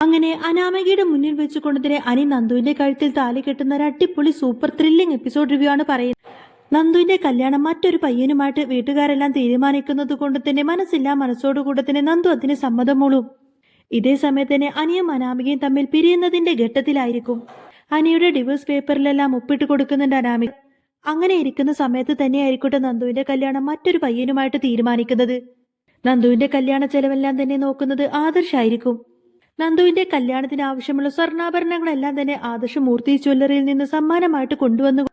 അങ്ങനെ അനാമികയുടെ മുന്നിൽ വെച്ചുകൊണ്ട് തന്നെ അനി നന്ദുവിന്റെ കഴുത്തിൽ താലി കെട്ടുന്ന ഒരു അടിപൊളി സൂപ്പർ ത്രില്ലിംഗ് എപ്പിസോഡ് റിവ്യൂ ആണ് പറയുന്നത്. നന്ദുവിന്റെ കല്യാണം മറ്റൊരു പയ്യനുമായിട്ട് വീട്ടുകാരെല്ലാം തീരുമാനിക്കുന്നത് കൊണ്ട് തന്നെ മനസ്സില്ലാ മനസ്സോടുകൂടെ തന്നെ നന്ദു അതിന് സമ്മതം മൂളും ഇതേ സമയത്ത് തന്നെ അനിയും അനാമികയും തമ്മിൽ പിരിയുന്നതിന്റെ ഘട്ടത്തിലായിരിക്കും. അനിയുടെ ഡിവോഴ്സ് പേപ്പറിലെല്ലാം ഒപ്പിട്ട് കൊടുക്കുന്നുണ്ട് അനാമിക. അങ്ങനെ ഇരിക്കുന്ന സമയത്ത് തന്നെയായിരിക്കട്ടെ നന്ദുവിന്റെ കല്യാണം മറ്റൊരു പയ്യനുമായിട്ട് തീരുമാനിക്കുന്നത്. നന്ദുവിന്റെ കല്യാണ ചെലവെല്ലാം തന്നെ നോക്കുന്നത് ആദർശായിരിക്കും. നന്ദുവിന്റെ കല്യാണത്തിന് ആവശ്യമുള്ള സ്വർണാഭരണങ്ങളെല്ലാം തന്നെ ആദർശ് മൂർത്തി ജ്വല്ലറിയിൽ നിന്ന് സമ്മാനമായിട്ട് കൊണ്ടുവന്നു.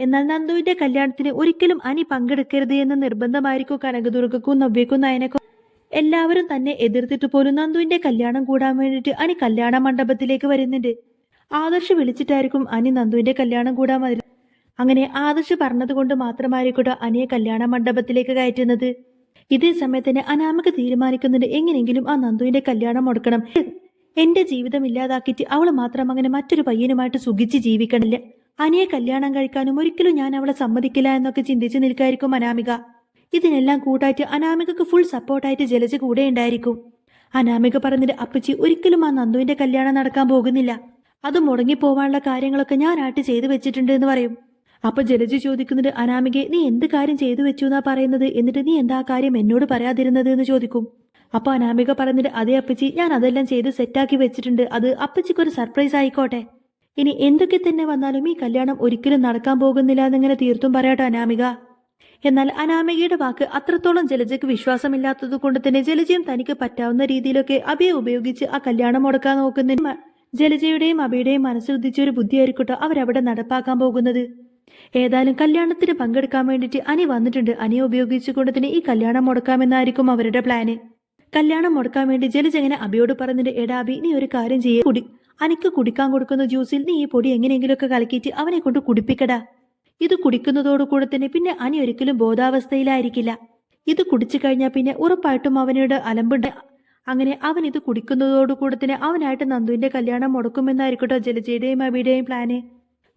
എന്നാൽ നന്ദുവിന്റെ കല്യാണത്തിന് ഒരിക്കലും അനി പങ്കെടുക്കരുത് എന്ന് നിർബന്ധമായിരിക്കും കനകദുർഗക്കും നവ്യക്കും നയനക്കും. എല്ലാവരും തന്നെ എതിർത്തിട്ട് പോലും നന്ദുവിന്റെ കല്യാണം കൂടാൻ വേണ്ടിയിട്ട് അനി കല്യാണ മണ്ഡപത്തിലേക്ക് വരുന്നുണ്ട്. ആദർശ് വിളിച്ചിട്ടായിരിക്കും അനി നന്ദുവിന്റെ കല്യാണം കൂടാൻ വരുന്നത് അങ്ങനെ ആദർശ് പറഞ്ഞതുകൊണ്ട് കൊണ്ട് മാത്രമായിരിക്കട്ടെ അനിയെ കല്യാണ മണ്ഡപത്തിലേക്ക് കയറ്റുന്നത്. ഇതേ സമയത്ത് തന്നെ അനാമിക തീരുമാനിക്കുന്നുണ്ട് എങ്ങനെയെങ്കിലും ആ നന്ദുവിന്റെ കല്യാണം മുടക്കണം. എന്റെ ജീവിതം ഇല്ലാതാക്കിയിട്ട് അവൾ മാത്രം അങ്ങനെ മറ്റൊരു പയ്യനുമായിട്ട് സുഖിച്ച് ജീവിക്കണില്ല. അനിയെ കല്യാണം കഴിക്കാനും ഒരിക്കലും ഞാൻ അവളെ സമ്മതിക്കില്ല എന്നൊക്കെ ചിന്തിച്ച് നിൽക്കായിരിക്കും അനാമിക. ഇതിനെല്ലാം കൂട്ടായിട്ട് അനാമികക്ക് ഫുൾ സപ്പോർട്ടായിട്ട് ജലജ കൂടെ ഉണ്ടായിരിക്കും. അനാമിക പറഞ്ഞിട്ട് അപ്പച്ചി ഒരിക്കലും ആ നന്ദുവിന്റെ കല്യാണം നടക്കാൻ പോകുന്നില്ല. അത് മുടങ്ങി പോവാനുള്ള കാര്യങ്ങളൊക്കെ ഞാനായിട്ട് ചെയ്തു വെച്ചിട്ടുണ്ട് എന്ന് പറയും. അപ്പൊ ജലജ ചോദിക്കുന്നത് അനാമികെ നീ എന്ത് കാര്യം ചെയ്തു വെച്ചു എന്നാ പറയുന്നത്? എന്നിട്ട് നീ എന്താ കാര്യം എന്നോട് പറയാതിരുന്നത്? എന്ന് ചോദിക്കും. അപ്പൊ അനാമിക പറഞ്ഞിട്ട് അതേ അപ്പച്ചി ഞാൻ അതെല്ലാം ചെയ്ത് സെറ്റാക്കി വെച്ചിട്ടുണ്ട്. അത് അപ്പച്ചിക്ക് ഒരു സർപ്രൈസ് ആയിക്കോട്ടെ. ഇനി എന്തൊക്കെ തന്നെ വന്നാലും ഈ കല്യാണം ഒരിക്കലും നടക്കാൻ പോകുന്നില്ല എന്നിങ്ങനെ തീർത്തും പറയാട്ടോ അനാമിക. എന്നാൽ അനാമികയുടെ വാക്ക് അത്രത്തോളം ജലജയ്ക്ക് വിശ്വാസമില്ലാത്തത് കൊണ്ട് തന്നെ ജലജയും തനിക്ക് പറ്റാവുന്ന രീതിയിലൊക്കെ അബിയെ ഉപയോഗിച്ച് ആ കല്യാണം മുടക്കാൻ നോക്കുന്ന ജലജയുടെയും അബിയുടെയും മനസ്സിൽ ഉദിച്ച ഒരു ബുദ്ധിയായിരിക്കട്ടോ അവരവിടെ നടപ്പാക്കാൻ പോകുന്നത്. ഏതായാലും കല്യാണത്തിന് പങ്കെടുക്കാൻ വേണ്ടിയിട്ട് അനി വന്നിട്ടുണ്ട്. അനിയെ ഉപയോഗിച്ചുകൊണ്ട് തന്നെ ഈ കല്യാണം മുടക്കാമെന്നായിരിക്കും അവരുടെ പ്ലാന് കല്യാണം മുടക്കാൻ വേണ്ടി ജലജ ഇങ്ങനെ അബിയോട് പറഞ്ഞിട്ട് എടാബി നീ ഒരു കാര്യം ചെയ്യേ കുടി. അനിക്ക് കുടിക്കാൻ കൊടുക്കുന്ന ജ്യൂസിൽ നീ ഈ പൊടി എങ്ങനെയെങ്കിലുമൊക്കെ കലക്കിയിട്ട് അവനെ കൊണ്ട് കുടിപ്പിക്കടാ. ഇത് കുടിക്കുന്നതോടുകൂടെ തന്നെ പിന്നെ അനി ഒരിക്കലും ബോധാവസ്ഥയിലായിരിക്കില്ല. ഇത് കുടിച്ചു കഴിഞ്ഞാൽ പിന്നെ ഉറപ്പായിട്ടും അവനോട് അലമ്പുണ്ട്. അങ്ങനെ അവൻ ഇത് കുടിക്കുന്നതോടുകൂടെ തന്നെ അവനായിട്ട് നന്ദുവിന്റെ കല്യാണം മുടക്കുമെന്നായിരിക്കട്ടോ ജലജയുടെയും അബിയുടെയും പ്ലാന്.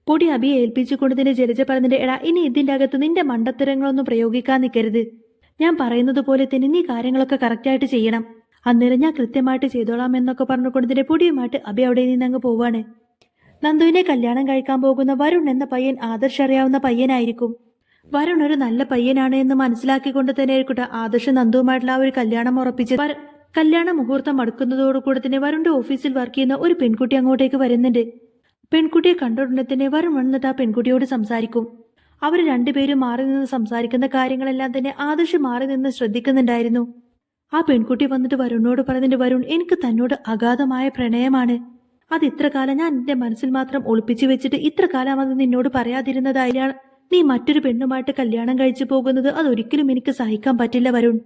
പൊടി അബിയെ ഏൽപ്പിച്ചുകൊണ്ട് തന്നെ ജലജ പറഞ്ഞിട്ട് എടാ ഇനി ഇതിന്റെ അകത്ത് നിന്റെ മണ്ടത്തരങ്ങളൊന്നും പ്രയോഗിക്കാൻ നിൽക്കരുത് ഞാൻ പറയുന്നത് പോലെ തന്നെ നീ കാര്യങ്ങളൊക്കെ കറക്റ്റായിട്ട് ചെയ്യണം. അന്നേരം ഞാൻ കൃത്യമായിട്ട് ചെയ്തോളാം എന്നൊക്കെ പറഞ്ഞുകൊണ്ട് തന്നെ പൊടിയുമായിട്ട് അബി അവിടെ നിന്ന് അങ്ങ് പോവാണ്. നന്ദുവിനെ കല്യാണം കഴിക്കാൻ പോകുന്ന വരുൺ എന്ന പയ്യൻ ആദർശ് അറിയാവുന്ന പയ്യനായിരിക്കും. വരുൺ ഒരു നല്ല പയ്യനാണ് എന്ന് മനസ്സിലാക്കിക്കൊണ്ട് തന്നെ ആയിരിക്കട്ടെ ആദർശ് നന്ദുവുമായിട്ടുള്ള ആ ഒരു കല്യാണം ഉറപ്പിച്ച് കല്യാണ മുഹൂർത്തം അടുക്കുന്നതോടുകൂടെ തന്നെ വരുണിന്റെ ഓഫീസിൽ വർക്ക് ചെയ്യുന്ന ഒരു പെൺകുട്ടി അങ്ങോട്ടേക്ക് വരുന്നുണ്ട്. പെൺകുട്ടിയെ കണ്ടുടനെ തന്നെ വരുൺ വന്നിട്ട് ആ പെൺകുട്ടിയോട് സംസാരിക്കും. അവർ രണ്ടുപേരും മാറി നിന്ന് സംസാരിക്കുന്ന കാര്യങ്ങളെല്ലാം തന്നെ ആദർശ് മാറി നിന്ന് ശ്രദ്ധിക്കുന്നുണ്ടായിരുന്നു. ആ പെൺകുട്ടി വന്നിട്ട് വരുണിനോട് പറഞ്ഞിട്ട് വരുൺ എനിക്ക് തന്നോട് അഗാധമായ പ്രണയമാണ്. അത് ഇത്ര കാലം ഞാൻ എന്റെ മനസ്സിൽ മാത്രം ഒളിപ്പിച്ചു വെച്ചിട്ട് ഇത്ര കാലം അത് നിന്നോട് പറയാതിരുന്നതായാണ് നീ മറ്റൊരു പെണ്ണുമായിട്ട് കല്യാണം കഴിച്ചു പോകുന്നത്. അതൊരിക്കലും എനിക്ക് സഹിക്കാൻ പറ്റില്ല വരുൺ.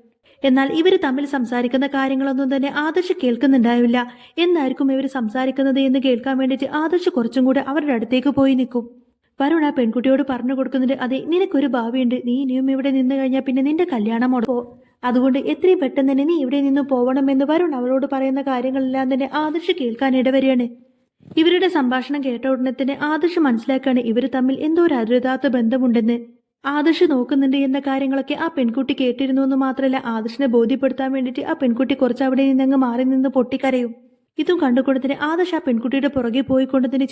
എന്നാൽ ഇവർ തമ്മിൽ സംസാരിക്കുന്ന കാര്യങ്ങളൊന്നും തന്നെ ആദർശ് കേൾക്കുന്നുണ്ടാവില്ല. എന്നായിരിക്കും ഇവർ സംസാരിക്കുന്നത് എന്ന് കേൾക്കാൻ വേണ്ടിയിട്ട് ആദർശ് കുറച്ചും കൂടെ അവരുടെ അടുത്തേക്ക് പോയി നിൽക്കും. വരുൺ ആ പെൺകുട്ടിയോട് പറഞ്ഞു കൊടുക്കുന്നുണ്ട് അതെ നിനക്കൊരു ഭാവിയുണ്ട്. നീ ഇനിയും ഇവിടെ നിന്ന് കഴിഞ്ഞാൽ പിന്നെ നിന്റെ കല്യാണം മുടക്കോ അതുകൊണ്ട് എത്രയും പെട്ടെന്ന് തന്നെ നീ ഇവിടെ നിന്ന് പോവണമെന്ന് വരുൺ അവളോട് പറയുന്ന കാര്യങ്ങളെല്ലാം തന്നെ ആദർശ് കേൾക്കാൻ ഇടവരികയാണ് ഇവരുടെ സംഭാഷണം കേട്ട ഉടനെ തന്നെ ആദർശ് മനസ്സിലാക്കാണ് ഇവർ തമ്മിൽ എന്തോ ഒരു അരുതാത്ത ബന്ധമുണ്ടെന്ന്. ആദർശ് നോക്കുന്നുണ്ട് എന്ന കാര്യങ്ങളൊക്കെ ആ പെൺകുട്ടി കേട്ടിരുന്നു എന്ന് മാത്രമല്ല ആദർശിനെ ബോധ്യപ്പെടുത്താൻ വേണ്ടിയിട്ട് ആ പെൺകുട്ടി കുറച്ച് അവിടെ നിന്നങ്ങ് മാറി നിന്ന് പൊട്ടിക്കരയും. ഇതും കണ്ടുകൊണ്ട് തന്നെ ആദർശ് ആ പെൺകുട്ടിയുടെ പുറകെ പോയിക്കൊണ്ട് തന്നെ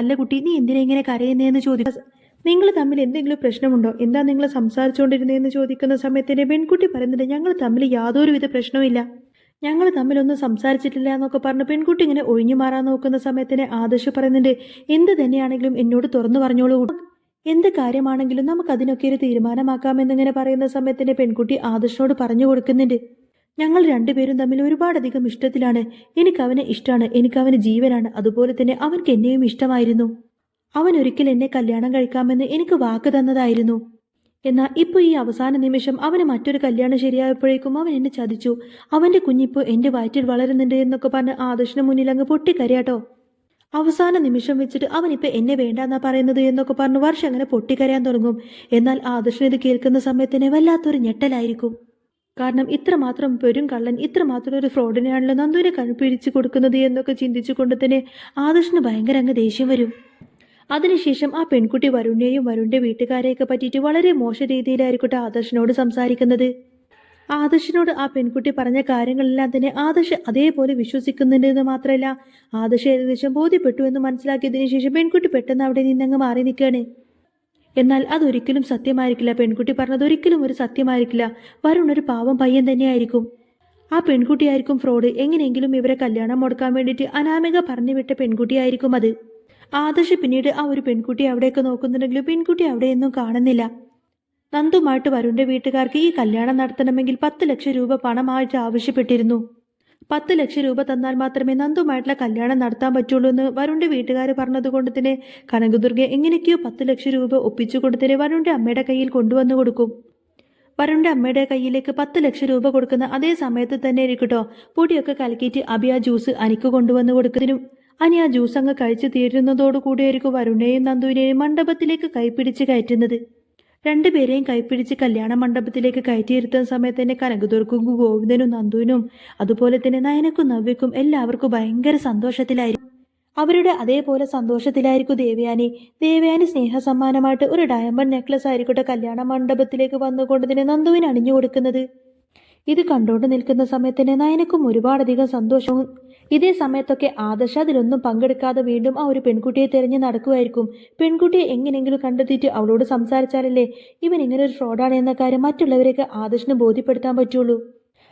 അല്ല കുട്ടി നീ എന്തിനാ ഇങ്ങനെ കരയുന്നതെന്ന് ചോദിക്കുക നിങ്ങൾ തമ്മിൽ എന്തെങ്കിലും പ്രശ്നമുണ്ടോ? എന്താ നിങ്ങൾ സംസാരിച്ചുകൊണ്ടിരുന്നതെന്ന് ചോദിക്കുന്ന സമയത്ത് പെൺകുട്ടി പറയുന്നുണ്ട് ഞങ്ങൾ തമ്മിൽ യാതൊരുവിധ പ്രശ്നവുമില്ല ഞങ്ങൾ തമ്മിലൊന്നും സംസാരിച്ചിട്ടില്ല എന്നൊക്കെ പറഞ്ഞ് പെൺകുട്ടി ഇങ്ങനെ ഒഴിഞ്ഞു മാറാൻ നോക്കുന്ന സമയത്തിന് ആദർശ് പറയുന്നുണ്ട് എന്ത് തന്നെയാണെങ്കിലും എന്നോട് തുറന്നു പറഞ്ഞോളൂ എന്ത് കാര്യമാണെങ്കിലും നമുക്ക് അതിനൊക്കെ ഒരു തീരുമാനമാക്കാമെന്നിങ്ങനെ പറയുന്ന സമയത്തിന് പെൺകുട്ടി ആദർശനോട് പറഞ്ഞു കൊടുക്കുന്നുണ്ട്. ഞങ്ങൾ രണ്ടുപേരും തമ്മിൽ ഒരുപാടധികം ഇഷ്ടത്തിലാണ്. എനിക്ക് അവനെ ഇഷ്ടമാണ് എനിക്ക് ജീവനാണ്. അതുപോലെ തന്നെ അവൻക്ക് എന്നെയും ഇഷ്ടമായിരുന്നു. അവൻ ഒരിക്കൽ എന്നെ കല്യാണം കഴിക്കാമെന്ന് എനിക്ക് വാക്ക് തന്നതായിരുന്നു. എന്നാൽ ഇപ്പോൾ ഈ അവസാന നിമിഷം അവന് മറ്റൊരു കല്യാണം ശരിയായപ്പോഴേക്കും അവൻ എന്നെ ചതിച്ചു. അവന്റെ കുഞ്ഞിപ്പോൾ എന്റെ വയറ്റിൽ വളരുന്നുണ്ട് എന്നൊക്കെ പറഞ്ഞ് ആദർശന് മുന്നിൽ അങ്ങ് പൊട്ടിക്കരയാട്ടോ. അവസാന നിമിഷം വെച്ചിട്ട് അവൻ ഇപ്പൊ എന്നെ വേണ്ടെന്നാ പറയുന്നത് എന്നൊക്കെ പറഞ്ഞ് വർഷം അങ്ങനെ പൊട്ടിക്കരയാൻ തുടങ്ങും. എന്നാൽ ആദർശൻ ഇത് കേൾക്കുന്ന സമയത്തിന് വല്ലാത്തൊരു ഞെട്ടലായിരിക്കും. കാരണം ഇത്രമാത്രം പെരും കള്ളൻ ഇത്രമാത്രം ഒരു ഫ്രോഡിനെയാണല്ലോ നന്ദുവിനെ കൺപിടിച്ച് കൊടുക്കുന്നത് എന്നൊക്കെ ചിന്തിച്ചുകൊണ്ട് തന്നെ ആദർശന് ഭയങ്കര അങ്ങ് ദേഷ്യം വരും. അതിനുശേഷം ആ പെൺകുട്ടി വരുണിനെയും വരുണിന്റെ വീട്ടുകാരെയൊക്കെ പറ്റിയിട്ട് വളരെ മോശ രീതിയിലായിരിക്കട്ടെ ആദർശനോട് സംസാരിക്കുന്നത്. ആദർശനോട് ആ പെൺകുട്ടി പറഞ്ഞ കാര്യങ്ങളെല്ലാം തന്നെ ആദർശ് അതേപോലെ വിശ്വസിക്കുന്നുണ്ടെന്ന് മാത്രമല്ല ആദർശ് ഏകദേശം ബോധ്യപ്പെട്ടു എന്ന് മനസ്സിലാക്കിയതിനു ശേഷം പെൺകുട്ടി പെട്ടെന്ന് അവിടെ നിന്നങ്ങ് മാറി നിൽക്കുകയാണ്. എന്നാൽ അതൊരിക്കലും സത്യമായിരിക്കില്ല. പെൺകുട്ടി പറഞ്ഞത് ഒരിക്കലും ഒരു സത്യമായിരിക്കില്ല. വരുൺ ഒരു പാവം പയ്യൻ തന്നെയായിരിക്കും. ആ പെൺകുട്ടിയായിരിക്കും ഫ്രോഡ്. എങ്ങനെയെങ്കിലും ഇവരെ കല്യാണം മുടക്കാൻ വേണ്ടിയിട്ട് അനാമിക പറഞ്ഞു വിട്ട പെൺകുട്ടിയായിരിക്കും അത്. ആദർശ് പിന്നീട് ആ ഒരു പെൺകുട്ടി അവിടെയൊക്കെ നോക്കുന്നുണ്ടെങ്കിലും പെൺകുട്ടി അവിടെയൊന്നും കാണുന്നില്ല. നന്ദുമായിട്ട് വരുണിന്റെ വീട്ടുകാർക്ക് ഈ കല്യാണം നടത്തണമെങ്കിൽ പത്ത് ലക്ഷം രൂപ പണമായിട്ട് ആവശ്യപ്പെട്ടിരുന്നു. പത്ത് ലക്ഷം രൂപ തന്നാൽ മാത്രമേ നന്ദുമായിട്ടുള്ള കല്യാണം നടത്താൻ പറ്റുള്ളൂ എന്ന് വരുണ്ടെ വീട്ടുകാർ പറഞ്ഞതുകൊണ്ട് തന്നെ കനകദുർഗ എങ്ങനെയൊക്കെയോ പത്ത് ലക്ഷം രൂപ ഒപ്പിച്ചുകൊണ്ട് തന്നെ വരുണ്ടെ അമ്മയുടെ കയ്യിൽ കൊണ്ടുവന്നു കൊടുക്കും. വരുണ്ടെ അമ്മയുടെ കയ്യിലേക്ക് പത്ത് ലക്ഷം രൂപ കൊടുക്കുന്ന അതേ സമയത്ത് തന്നെ ഇരിക്കട്ടോ പൊടിയൊക്കെ കലക്കിയിട്ട് അബി ആ ജ്യൂസ് അനിക്ക് കൊണ്ടുവന്ന് കൊടുക്കുന്നതിനും അനി ആ ജ്യൂസ് അങ്ങ് കഴിച്ചു തീരുന്നതോടുകൂടിയായിരിക്കും വരുണിനെയും നന്ദുവിനെയും മണ്ഡപത്തിലേക്ക് കൈപ്പിടിച്ച് കയറ്റുന്നത്. രണ്ടുപേരെയും കൈപ്പിടിച്ച് കല്യാണ മണ്ഡപത്തിലേക്ക് കയറ്റിയിരുത്തുന്ന സമയത്ത് തന്നെ കനകദുർക്കും ഗോവിന്ദനും നന്ദുവിനും അതുപോലെ തന്നെ നയനക്കും നവ്യക്കും എല്ലാവർക്കും ഭയങ്കര സന്തോഷത്തിലായിരുന്നു അവരുടെ അതേപോലെ സന്തോഷത്തിലായിരിക്കും ദേവയാനി. ദേവയാനി സ്നേഹസമ്മാനമായിട്ട് ഒരു ഡയമണ്ട് നെക്ലസ് ആയിരിക്കട്ടെ കല്യാണ മണ്ഡപത്തിലേക്ക് വന്നുകൊണ്ട് തന്നെ നന്ദുവിന് അണിഞ്ഞു കൊടുക്കുന്നത്. ഇത് കണ്ടുകൊണ്ട് നിൽക്കുന്ന സമയത്ത് തന്നെ നയനക്കും ഒരുപാടധികം സന്തോഷവും ഇതേ സമയത്തൊക്കെ ആദർശ അതിലൊന്നും പങ്കെടുക്കാതെ വീണ്ടും ആ ഒരു പെൺകുട്ടിയെ തിരഞ്ഞ് നടക്കുമായിരിക്കും പെൺകുട്ടിയെ എങ്ങനെയെങ്കിലും കണ്ടെത്തിയിട്ട് അവളോട് സംസാരിച്ചാലല്ലേ ഇവൻ ഇങ്ങനെ ഒരു ഫ്രോഡാണ് എന്ന കാര്യം മറ്റുള്ളവരെയൊക്കെ ആദർശിന് ബോധ്യപ്പെടുത്താൻ പറ്റുള്ളൂ.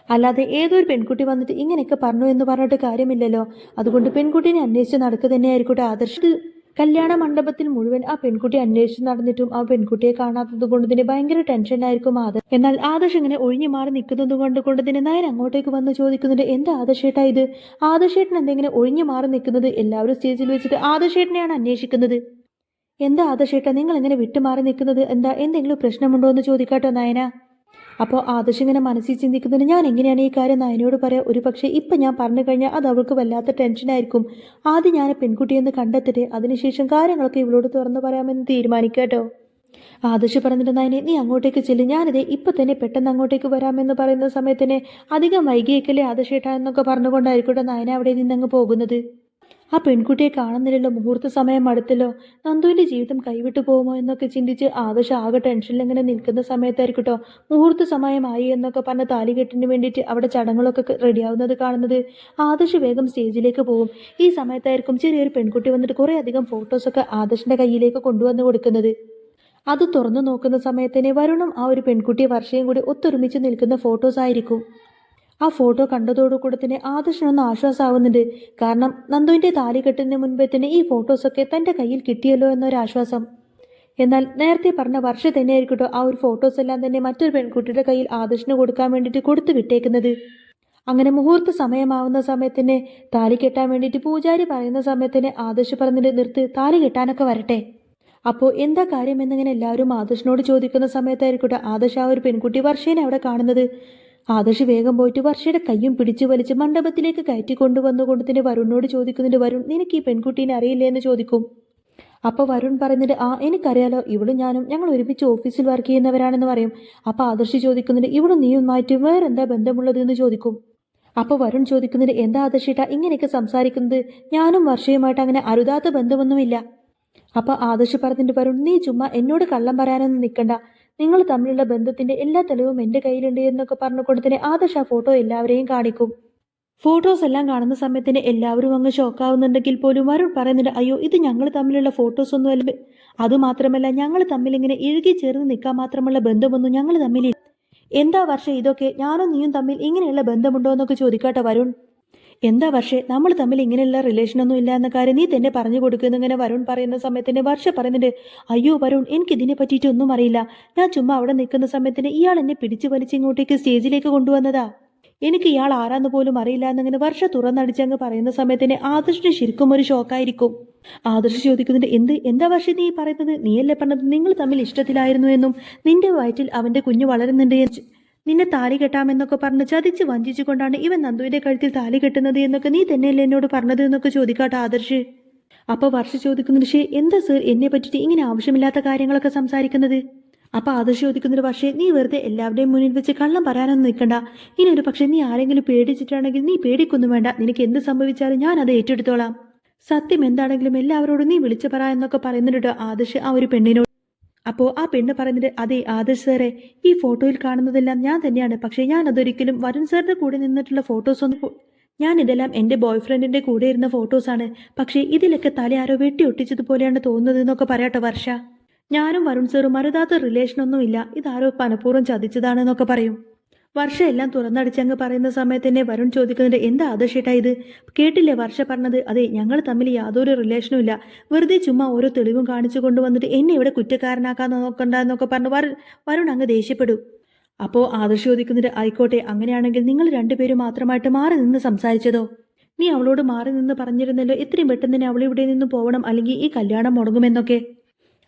അല്ലാതെ ഏതൊരു പെൺകുട്ടി വന്നിട്ട് ഇങ്ങനെയൊക്കെ പറഞ്ഞു എന്ന് പറഞ്ഞിട്ട് കാര്യമില്ലല്ലോ. അതുകൊണ്ട് പെൺകുട്ടീനെ അന്വേഷിച്ച് നടക്കുക തന്നെയായിരിക്കട്ടെ ആദർശ്. കല്യാണ മണ്ഡപത്തിൽ മുഴുവൻ ആ പെൺകുട്ടി അന്വേഷിച്ച് നടന്നിട്ടും ആ പെൺകുട്ടിയെ കാണാത്തത് കൊണ്ട് തന്നെ ഭയങ്കര ടെൻഷനായിരിക്കും ആദർശ്. എന്നാൽ ആദർശ് ഇങ്ങനെ ഒഴിഞ്ഞു മാറി നിൽക്കുന്നത് കൊണ്ട് കൊണ്ട് തന്നെ നയൻ അങ്ങോട്ടേക്ക് വന്ന് ചോദിക്കുന്നുണ്ട് എന്താ ആദർശേട്ടാ ഇത്? ആദർശേട്ടൻ എന്തെങ്കിലും ഒഴിഞ്ഞു മാറി നിൽക്കുന്നത്? എല്ലാവരും സ്റ്റേജിൽ വെച്ചിട്ട് ആദർശേട്ടനെയാണ് അന്വേഷിക്കുന്നത്. എന്താ ആദർശേട്ടാ നിങ്ങൾ എങ്ങനെ വിട്ടുമാറി നിൽക്കുന്നത്? എന്താ എന്തെങ്കിലും പ്രശ്നമുണ്ടോ എന്ന് ചോദിക്കാട്ടോ നയന. അപ്പോൾ ആദർശ് ഇങ്ങനെ മനസ്സിൽ ചിന്തിക്കുന്നതിന് ഞാൻ എങ്ങനെയാണ് ഈ കാര്യം നയനോട് പറയാം? ഒരു പക്ഷേ ഇപ്പം ഞാൻ പറഞ്ഞു കഴിഞ്ഞാൽ അത് അവൾക്ക് വല്ലാത്ത ടെൻഷനായിരിക്കും ആദ്യം ഞാൻ പെൺകുട്ടിയെന്ന് കണ്ടെത്തിട്ട് അതിനുശേഷം കാര്യങ്ങളൊക്കെ ഇവളോട് തുറന്നു പറയാമെന്ന് തീരുമാനിക്കാട്ടോ ആദർശ് പറഞ്ഞിട്ട് നയനെ നീ അങ്ങോട്ടേക്ക് ചെല്ലു. ഞാനിതേ ഇപ്പം തന്നെ പെട്ടെന്ന് അങ്ങോട്ടേക്ക് വരാമെന്ന് പറയുന്ന സമയത്തിന് അധികം വൈകിയേക്കല്ലേ ആദർശേട്ടാ എന്നൊക്കെ പറഞ്ഞുകൊണ്ടായിരിക്കട്ടെ നയന അവിടെ നിന്നങ്ങ് പോകുന്നത്. ആ പെൺകുട്ടിയെ കാണുന്നില്ലല്ലോ മുഹൂർത്ത സമയം അടുത്തല്ലോ? നന്ദുവിന്റെ ജീവിതം കൈവിട്ടു പോകുമോ എന്നൊക്കെ ചിന്തിച്ച് ആദർശ ആകെ ടെൻഷനിൽ ഇങ്ങനെ നിൽക്കുന്ന സമയത്തായിരിക്കട്ടോ മുഹൂർത്ത സമയമായി എന്നൊക്കെ പറഞ്ഞ താലികെട്ടിന് വേണ്ടിയിട്ട് അവിടെ ചടങ്ങുകളൊക്കെ റെഡിയാവുന്നത് കാണുന്നത്. ആദർശ് വേഗം സ്റ്റേജിലേക്ക് പോകും. ഈ സമയത്തായിരിക്കും ചെറിയൊരു പെൺകുട്ടി വന്നിട്ട് കുറേ അധികം ഫോട്ടോസൊക്കെ ആദർശിന്റെ കയ്യിലേക്ക് കൊണ്ടുവന്ന് കൊടുക്കുന്നത്. അത് തുറന്നു നോക്കുന്ന സമയത്തിന് വരുണം ആ ഒരു പെൺകുട്ടിയെ വർഷയും കൂടി ഒത്തൊരുമിച്ച് നിൽക്കുന്ന ഫോട്ടോസ് ആയിരിക്കും. ആ ഫോട്ടോ കണ്ടതോടുകൂടെ തന്നെ ആദർശനൊന്ന് ആശ്വാസമാവുന്നുണ്ട്. കാരണം നന്ദുവിന്റെ താലി താലികെട്ടിന് മുൻപേ തന്നെ ഈ ഫോട്ടോസൊക്കെ തന്റെ കയ്യിൽ കിട്ടിയല്ലോ എന്നൊരാശ്വാസം. എന്നാൽ നേരത്തെ പറഞ്ഞ വർഷം തന്നെ തന്നെയായിരിക്കട്ടോ ആ ഒരു ഫോട്ടോസ് എല്ലാം തന്നെ മറ്റൊരു പെൺകുട്ടിയുടെ കയ്യിൽ ആദർശന് കൊടുക്കാൻ വേണ്ടിയിട്ട് കൊടുത്തു വിട്ടേക്കുന്നത്. അങ്ങനെ മുഹൂർത്ത സമയമാവുന്ന സമയത്തിന് താലി കെട്ടാൻ വേണ്ടിയിട്ട് പൂജാരി പറയുന്ന സമയത്തിന് ആദർശ് പറഞ്ഞിട്ട് നിർത്ത് താലി കെട്ടാനൊക്കെ വരട്ടെ. അപ്പോൾ എന്താ കാര്യം എന്നിങ്ങനെ എല്ലാവരും ആദർശനോട് ചോദിക്കുന്ന സമയത്തായിരിക്കട്ടെ ആദർശ് ആ ഒരു പെൺകുട്ടി വർഷേനെ അവിടെ കാണുന്നത്. ആദർശ് വേഗം പോയിട്ട് വർഷയുടെ കയ്യും പിടിച്ചു വലിച്ച് മണ്ഡപത്തിലേക്ക് കയറ്റി കൊണ്ടുവന്നുകൊണ്ട് തന്നെ വരുണിനോട് ചോദിക്കുന്നുണ്ട് വരുൺ നിനക്ക് ഈ പെൺകുട്ടീനെ അറിയില്ലേ? എന്ന് ചോദിക്കും. അപ്പോൾ വരുൺ പറയുന്നുണ്ട് ആ എനിക്കറിയാലോ ഇവളും ഞാനും ഞങ്ങൾ ഒരുമിച്ച് ഓഫീസിൽ വർക്ക് ചെയ്യുന്നവരാണെന്ന് പറയും. അപ്പോൾ ആദർശ് ചോദിക്കുന്നുണ്ട് ഇവളും നീയുമായിട്ട് വേറെന്താ ബന്ധമുള്ളത്? എന്ന് ചോദിക്കും. അപ്പോൾ വരുൺ ചോദിക്കുന്നുണ്ട് എന്താ ആദർശിട്ട ഇങ്ങനെയൊക്കെ സംസാരിക്കുന്നത്? ഞാനും വർഷയുമായിട്ട് അങ്ങനെ അരുതാത്ത ബന്ധമൊന്നുമില്ല. അപ്പോൾ ആദർശ് പറഞ്ഞിട്ട് വരുൺ നീ ചുമ്മാ എന്നോട് കള്ളം പറയാനൊന്നും നിൽക്കണ്ട. നിങ്ങൾ തമ്മിലുള്ള ബന്ധത്തിന്റെ എല്ലാ തെളിവും എന്റെ കയ്യിലുണ്ട് എന്നൊക്കെ പറഞ്ഞു കൊടുത്തിന് ആദർശ ഫോട്ടോ എല്ലാവരെയും കാണിക്കും. ഫോട്ടോസ് എല്ലാം കാണുന്ന സമയത്തിന് എല്ലാവരും അങ്ങ് ഷോക്കാവുന്നുണ്ടെങ്കിൽ പോലും വരുൺ പറയുന്നുണ്ട് അയ്യോ ഇത് ഞങ്ങൾ തമ്മിലുള്ള ഫോട്ടോസ് ഒന്നും അല്ല. അതുമാത്രമല്ല ഞങ്ങൾ തമ്മിൽ ഇങ്ങനെ ഇഴുകി ചേർന്ന് നിൽക്കാൻ മാത്രമുള്ള ബന്ധമൊന്നും ഞങ്ങൾ തമ്മിൽ എന്താ വർഷം ഇതൊക്കെ? ഞാനും നീയും തമ്മിൽ ഇങ്ങനെയുള്ള ബന്ധമുണ്ടോ എന്നൊക്കെ ചോദിക്കാട്ടെ വരുൺ. എന്താ പക്ഷേ നമ്മൾ തമ്മിൽ ഇങ്ങനെയുള്ള റിലേഷനൊന്നും ഇല്ല എന്ന കാര്യം നീ തന്നെ പറഞ്ഞു കൊടുക്കുന്നു ഇങ്ങനെ വരുൺ പറയുന്ന സമയത്തിന് വർഷ പറയുന്നുണ്ട്. അയ്യോ വരുൺ എനിക്ക് ഇതിനെ പറ്റിയിട്ട് ഒന്നും അറിയില്ല. ഞാൻ ചുമ്മാ അവിടെ നിൽക്കുന്ന സമയത്തിന് ഇയാൾ എന്നെ പിടിച്ചു വലിച്ച് ഇങ്ങോട്ടേക്ക് സ്റ്റേജിലേക്ക് കൊണ്ടുവന്നതാ. എനിക്ക് ഇയാൾ ആരാന്ന് പോലും അറിയില്ല എന്നിങ്ങനെ വർഷ തുറന്നടിച്ചങ്ങ് പറയുന്ന സമയത്തിന് ആദർശിന് ശരിക്കും ഒരു ഷോക്കായിരിക്കും. ആദർശ് ചോദിക്കുന്നുണ്ട് എന്ത്? എന്താ വർഷ നീ പറയുന്നത്? നീയല്ലേ പറഞ്ഞത്? നിങ്ങൾ തമ്മിൽ ഇഷ്ടത്തിലായിരുന്നു എന്നും നിന്റെ വയറ്റിൽ അവന്റെ കുഞ്ഞ് വളരുന്നുണ്ട് നിന്നെ താലി കെട്ടാമെന്നൊക്കെ പറഞ്ഞ് ചതിച്ച് വഞ്ചിച്ചുകൊണ്ടാണ് ഇവൻ നന്ദുവിന്റെ കഴുത്തിൽ താലി കെട്ടുന്നത് എന്നൊക്കെ നീ തന്നെയല്ലേ എന്നോട് പറഞ്ഞത് എന്നൊക്കെ ചോദിക്കാട്ടോ ആദർശ്. അപ്പോൾ വർഷ ചോദിക്കുന്ന ഋഷി എന്താ സർ എന്നെ പറ്റിയിട്ട് ഇങ്ങനെ ആവശ്യമില്ലാത്ത കാര്യങ്ങളൊക്കെ സംസാരിക്കുന്നത്? അപ്പോൾ ആദർശ് ചോദിക്കുന്നൊരു പക്ഷേ നീ വെറുതെ എല്ലാവരുടെയും മുന്നിൽ വെച്ച് കള്ളം പറയാനൊന്നും നിൽക്കണ്ട. ഇനി ഒരു പക്ഷേ നീ ആരെങ്കിലും പേടിച്ചിട്ടാണെങ്കിൽ നീ പേടിക്കൊന്നും വേണ്ട. നിനക്ക് എന്ത് സംഭവിച്ചാലും ഞാൻ അത് ഏറ്റെടുത്തോളാം. സത്യം എന്താണെങ്കിലും എല്ലാവരോടും നീ വിളിച്ചു പറ എന്നൊക്കെ പറയുന്നുണ്ട് ആദർശ് ആ ഒരു പെണ്ണിനോട്. അപ്പോൾ ആ പെണ്ണ് പറയുന്നത് അതെ ആദർശ് സാറേ ഈ ഫോട്ടോയിൽ കാണുന്നതെല്ലാം ഞാൻ തന്നെയാണ്. പക്ഷേ ഞാൻ അതൊരിക്കലും വരുൺ സാറിന്റെ കൂടെ നിന്നിട്ടുള്ള ഫോട്ടോസ് ഒന്നും ഞാൻ ഇതെല്ലാം എന്റെ ബോയ് ഫ്രണ്ടിന്റെ കൂടെ ഇരുന്ന ഫോട്ടോസാണ്. പക്ഷേ ഇതിലൊക്കെ തല ആരോ വെട്ടി ഒട്ടിച്ചതുപോലെയാണ് തോന്നുന്നത് എന്നൊക്കെ പറയട്ടെ വർഷ. ഞാനും വരുൺ സാറും മറുതാത്ത റിലേഷനൊന്നുമില്ല ഇതാരോ മനഃപൂർവം ചതിച്ചതാണെന്നൊക്കെ പറയും. വർഷ എല്ലാം തുറന്നടിച്ചങ്ങ് പറയുന്ന സമയത്ത് തന്നെ വരുൺ ചോദിക്കുന്നുണ്ട് എന്താ ആദർശേട്ടാ ഇത്? കേട്ടില്ലേ വർഷ പറഞ്ഞത്? അതെ ഞങ്ങൾ തമ്മിൽ യാതൊരു റിലേഷനും ഇല്ല. വെറുതെ ചുമ്മാ ഓരോ തെളിവും കാണിച്ചു കൊണ്ടുവന്നിട്ട് എന്നെ ഇവിടെ കുറ്റക്കാരനാക്കാൻ നോക്കണ്ട പറഞ്ഞു പറഞ്ഞ് വരു വരുൺ അങ്ങ് ദേഷ്യപ്പെടും. അപ്പോൾ ആദർശ് ചോദിക്കുന്നുണ്ട് ആയിക്കോട്ടെ അങ്ങനെയാണെങ്കിൽ നിങ്ങൾ രണ്ടുപേരും മാത്രമായിട്ട് മാറി നിന്ന് സംസാരിച്ചതോ? നീ അവളോട് മാറി നിന്ന് പറഞ്ഞിരുന്നല്ലോ എത്രയും പെട്ടെന്ന് തന്നെ അവളിവിടെ നിന്ന് പോകണം അല്ലെങ്കിൽ ഈ കല്യാണം മുടങ്ങുമെന്നൊക്കെ.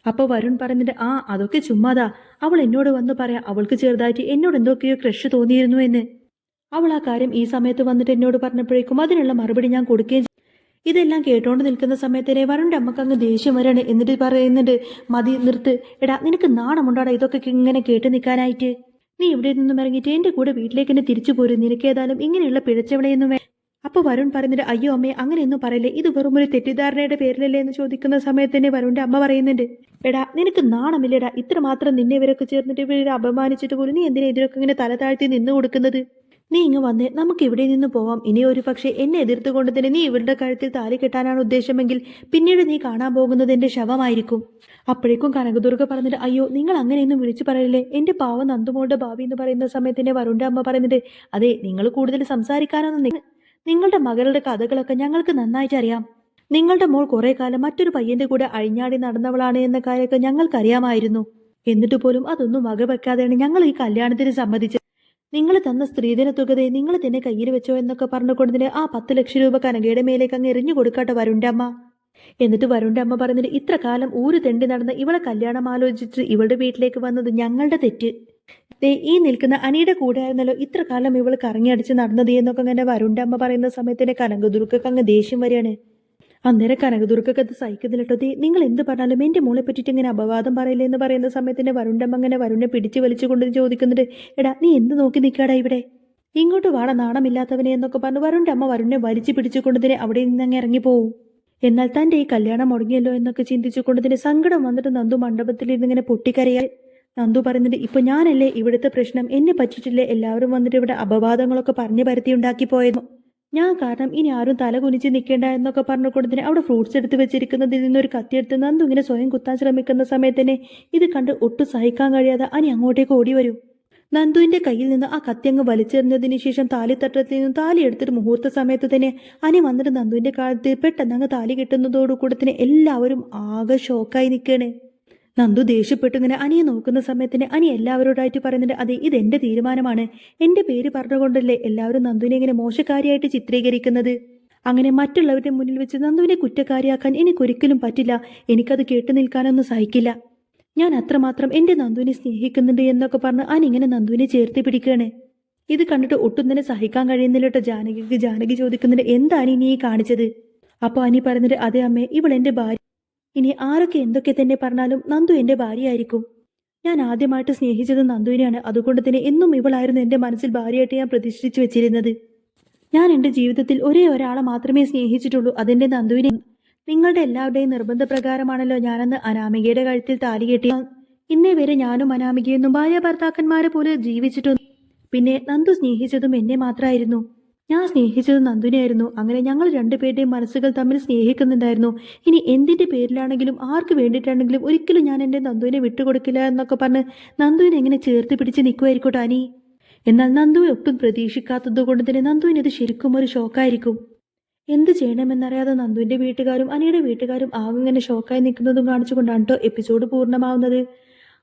അപ്പോൾ വരുൺ പറഞ്ഞിട്ട് ആ അതൊക്കെ ചുമ്മാതാ. അവൾ എന്നോട് വന്ന് പറയാം അവൾക്ക് ചെറുതായിട്ട് എന്നോട് എന്തൊക്കെയോ ക്രഷ് തോന്നിയിരുന്നു എന്ന്. അവൾ ആ കാര്യം ഈ സമയത്ത് വന്നിട്ട് എന്നോട് പറഞ്ഞപ്പോഴേക്കും അതിനുള്ള മറുപടി ഞാൻ കൊടുക്കുകയും ഇതെല്ലാം കേട്ടോണ്ട് നിൽക്കുന്ന സമയത്തേനെ വരുണിന്റെ അമ്മയ്ക്ക് അങ്ങ് ദേഷ്യം വരാണ്. എന്നിട്ട് പറയുന്നുണ്ട് മതി നിർത്ത്. എടാ നിനക്ക് നാണമുണ്ടാടാ ഇതൊക്കെ ഇങ്ങനെ കേട്ട് നിൽക്കാനായിട്ട്? നീ ഇവിടെ നിന്നും ഇറങ്ങിയിട്ട് എന്റെ കൂടെ വീട്ടിലേക്ക് തന്നെ തിരിച്ചു പോരും. നിനക്കേതായാലും ഇങ്ങനെയുള്ള പിഴച്ചവളെയൊന്നും അപ്പോൾ വരുൺ പറഞ്ഞിട്ട് അയ്യോ അമ്മേ അങ്ങനെയൊന്നും പറയില്ലേ ഇത് വെറും ഒരു തെറ്റിദ്ധാരണയുടെ പേരിലല്ലേ എന്ന് ചോദിക്കുന്ന സമയത്ത് തന്നെ വരുണിന്റെ അമ്മ പറയുന്നുണ്ട് എടാ നിനക്ക് നാണമില്ലടാ ഇത്രമാത്രം നിന്നെ ഇവരൊക്കെ ചേർന്നിട്ട് ഇവരെ അപമാനിച്ചിട്ട് പോലും നീ എന്തിനാ ഇതിനൊക്കെ ഇങ്ങനെ തല താഴ്ത്തി നിന്ന് കൊടുക്കുന്നത്? നീ ഇങ്ങ് വന്നേ നമുക്ക് ഇവിടെ നിന്ന് പോവാം ഇനി ഒരു പക്ഷേ എന്നെ എതിർത്തുകൊണ്ട് തന്നെ നീ ഇവരുടെ കഴുത്തിൽ താലി കെട്ടാനാണ് ഉദ്ദേശമെങ്കിൽ പിന്നീട് നീ കാണാൻ പോകുന്നത് എന്റെ ശവമായിരിക്കും. അപ്പോഴേക്കും കനകദുർഗ പറഞ്ഞിട്ട് അയ്യോ നിങ്ങൾ അങ്ങനെയൊന്നും വിളിച്ചു പറയില്ലേ എന്റെ പാവം നന്ദുമോളുടെ ഭാവി എന്ന് പറയുന്ന സമയത്ത് തന്നെ വരുണ്ട അമ്മ പറയുന്നുണ്ട് അതെ നിങ്ങൾ കൂടുതൽ സംസാരിക്കാനൊന്നും നിങ്ങളുടെ മകളുടെ കഥകളൊക്കെ ഞങ്ങൾക്ക് നന്നായിട്ട് അറിയാം നിങ്ങളുടെ മോൾ കുറെ കാലം മറ്റൊരു പയ്യന്റെ കൂടെ അഴിഞ്ഞാടി നടന്നവളാണ് എന്ന കാര്യമൊക്കെ ഞങ്ങൾക്കറിയാമായിരുന്നു. എന്നിട്ട് പോലും അതൊന്നും വകവെക്കാതെയാണ് ഞങ്ങൾ ഈ കല്യാണത്തിന് സമ്മതിച്ചത്. നിങ്ങൾ തന്ന സ്ത്രീധന തുകതെ നിങ്ങൾ തന്നെ കയ്യിൽ വെച്ചോ എന്നൊക്കെ പറഞ്ഞുകൊണ്ടതിന് ആ പത്ത് ലക്ഷം രൂപ കനകയുടെ മേലേക്ക് അങ്ങ് എറിഞ്ഞു കൊടുക്കട്ടെ വരുണ്ടമ്മ. എന്നിട്ട് വരുണ്ടമ്മ പറഞ്ഞിട്ട് ഇത്ര കാലം ഊര് തെണ്ടി നടന്ന് ഇവളെ കല്യാണം ആലോചിച്ച് ഇവളുടെ വീട്ടിലേക്ക് വന്നത് ഞങ്ങളുടെ തെറ്റ്. ഈ നിൽക്കുന്ന അനിയുടെ കൂടെ ആയിരുന്നല്ലോ ഇത്ര കാലം ഇവൾ കറങ്ങിയടിച്ച് നടന്നത് എന്നൊക്കെ അങ്ങനെ വരുണ്ടമ്മ പറയുന്ന സമയത്തിന് കനകദുർഗക്ക് അങ്ങ് ദേഷ്യം വരികയാണ്. അന്നേരം കനകദുർക്കൊക്കെ അത് സഹിക്കുന്നില്ല കേട്ടോ നിങ്ങൾ എന്ത് പറഞ്ഞാലും എന്റെ മോളെ പറ്റിയിട്ട് ഇങ്ങനെ അപവാദം പറയില്ലേ എന്ന് പറയുന്ന സമയത്തിന് വരുണ്ടമ്മ അങ്ങനെ വരുണിനെ പിടിച്ച് വലിച്ചുകൊണ്ട് ചോദിക്കുന്നുണ്ട്. എടാ നീ എന്ത് നോക്കി നിൽക്കാടാ ഇവിടെ? ഇങ്ങോട്ട് വാട നാണമില്ലാത്തവനെ എന്നൊക്കെ പറഞ്ഞു വരുണ്ടമ്മ വരുണിനെ വലിച്ചു പിടിച്ചുകൊണ്ടതിനെ അവിടെ നിന്ന് അങ്ങ് ഇറങ്ങിപ്പോവും എന്നാൽ തന്റെ ഈ കല്യാണം മുടങ്ങിയല്ലോ എന്നൊക്കെ ചിന്തിച്ചുകൊണ്ടതിന് സങ്കടം വന്നിട്ട് നന്ദു മണ്ഡപത്തിൽ ഇരുന്നിങ്ങനെ പൊട്ടിക്കരയാൽ നന്ദു പറയുന്നുണ്ട് ഇപ്പൊ ഞാനല്ലേ ഇവിടുത്തെ പ്രശ്നം എന്നെ പറ്റിയിട്ടില്ലേ എല്ലാവരും വന്നിട്ട് ഇവിടെ അപവാദങ്ങളൊക്കെ പറഞ്ഞു പരത്തി ഉണ്ടാക്കി പോയത്. ഞാൻ കാരണം ഇനി ആരും തല കുനിച്ച് നിൽക്കേണ്ട എന്നൊക്കെ പറഞ്ഞു കൊടുത്തിന് അവിടെ ഫ്രൂട്ട്സ് എടുത്ത് വെച്ചിരിക്കുന്നതിൽ നിന്നൊരു കത്തിയെടുത്ത് നന്ദു ഇങ്ങനെ സ്വയം കുത്താൻ ശ്രമിക്കുന്ന സമയത്തന്നെ ഇത് കണ്ട് ഒട്ടും സഹിക്കാൻ കഴിയാതെ അനി അങ്ങോട്ടേക്ക് ഓടി വരും. നന്ദുവിന്റെ കയ്യിൽ നിന്ന് ആ കത്തിയങ്ങ് വലിച്ചെറിഞ്ഞതിന് ശേഷം താലിത്തട്ടത്തിൽ നിന്നും താലി എടുത്തിട്ട് മുഹൂർത്ത സമയത്ത് തന്നെ അനി വന്നിട്ട് നന്ദുവിന്റെ കാലത്ത് പെട്ടെന്ന് അങ്ങ് താലി കിട്ടുന്നതോടുകൂടത്തിന് എല്ലാവരും ആകെ ഷോക്കായി നിൽക്കണേ നന്ദു ദേഷ്യപ്പെട്ടു ഇങ്ങനെ അനിയെ നോക്കുന്ന സമയത്തിന് അനി എല്ലാവരോടായിട്ട് പറയുന്നുണ്ട് അതെ ഇത് എന്റെ തീരുമാനമാണ്. എന്റെ പേര് പറഞ്ഞുകൊണ്ടല്ലേ എല്ലാവരും നന്ദുവിനെ ഇങ്ങനെ മോശക്കാരിയായിട്ട് ചിത്രീകരിക്കുന്നത്? അങ്ങനെ മറ്റുള്ളവരുടെ മുന്നിൽ വെച്ച് നന്ദുവിനെ കുറ്റക്കാരിയാക്കാൻ എനിക്കൊരിക്കലും പറ്റില്ല. എനിക്കത് കേട്ടു നിൽക്കാനൊന്നും സഹിക്കില്ല. ഞാൻ അത്രമാത്രം എന്റെ നന്ദുവിനെ സ്നേഹിക്കുന്നുണ്ട് എന്നൊക്കെ പറഞ്ഞ് അനി ഇങ്ങനെ നന്ദുവിനെ ചേർത്തി പിടിക്കുകയാണ്. ഇത് കണ്ടിട്ട് ഒട്ടും തന്നെ സഹിക്കാൻ കഴിയുന്നില്ല കേട്ടോ ജാനകിക്ക് ജാനകി ചോദിക്കുന്നുണ്ട് എന്താണ് ഇനി കാണിച്ചത്? അപ്പോൾ അനി പറഞ്ഞിട്ട് അതെ അമ്മേ ഇവൾ എന്റെ ഭാര്യ ഇനി ആരൊക്കെ എന്തൊക്കെ തന്നെ പറഞ്ഞാലും നന്ദു എന്റെ ഭാര്യയായിരിക്കും. ഞാൻ ആദ്യമായിട്ട് സ്നേഹിച്ചത് നന്ദുവിനെയാണ്. അതുകൊണ്ട് തന്നെ എന്നും ഇവളായിരുന്നു എന്റെ മനസ്സിൽ ഭാര്യയായിട്ട് ഞാൻ പ്രതിഷ്ഠിച്ചു വെച്ചിരുന്നത്. ഞാൻ എന്റെ ജീവിതത്തിൽ ഒരേ ഒരാളെ മാത്രമേ സ്നേഹിച്ചിട്ടുള്ളൂ. അതെന്റെ നന്ദുവിനെ നിങ്ങളുടെ എല്ലാവരുടെയും നിർബന്ധപ്രകാരമാണല്ലോ ഞാനന്ന് അനാമികയുടെ കഴുത്തിൽ താലി കെട്ടി ഇന്നേ വരെ ഞാനും അനാമികയെന്നും ഭാര്യ ഭർത്താക്കന്മാരെ പോലെ ജീവിച്ചിട്ടൊന്നും പിന്നെ നന്ദു സ്നേഹിച്ചതും എന്നെ മാത്രമായിരുന്നു. ഞാൻ സ്നേഹിച്ചത് നന്ദുനെയായിരുന്നു. അങ്ങനെ ഞങ്ങൾ രണ്ടുപേരുടെയും മനസ്സുകൾ തമ്മിൽ സ്നേഹിക്കുന്നുണ്ടായിരുന്നു. ഇനി എന്തിന്റെ പേരിലാണെങ്കിലും ആർക്ക് വേണ്ടിയിട്ടാണെങ്കിലും ഒരിക്കലും ഞാൻ എന്റെ നന്ദുവിനെ വിട്ടുകൊടുക്കില്ല എന്നൊക്കെ പറഞ്ഞ് നന്ദുവിനെ എങ്ങനെ ചേർത്ത് പിടിച്ച് നിൽക്കുമായിരിക്കും അനി എന്നാൽ നന്ദുവെ ഒട്ടും പ്രതീക്ഷിക്കാത്തത് കൊണ്ട് തന്നെ നന്ദുവിന് ഇത് ശരിക്കും ഒരു ഷോക്കായിരിക്കും. എന്ത് ചെയ്യണമെന്നറിയാതെ നന്ദുവിന്റെ വീട്ടുകാരും അനിയുടെ വീട്ടുകാരും ആകെ ഇങ്ങനെ ഷോക്കായി നിൽക്കുന്നതും കാണിച്ചുകൊണ്ടാണ് കേട്ടോ എപ്പിസോഡ് പൂർണമാവുന്നത്.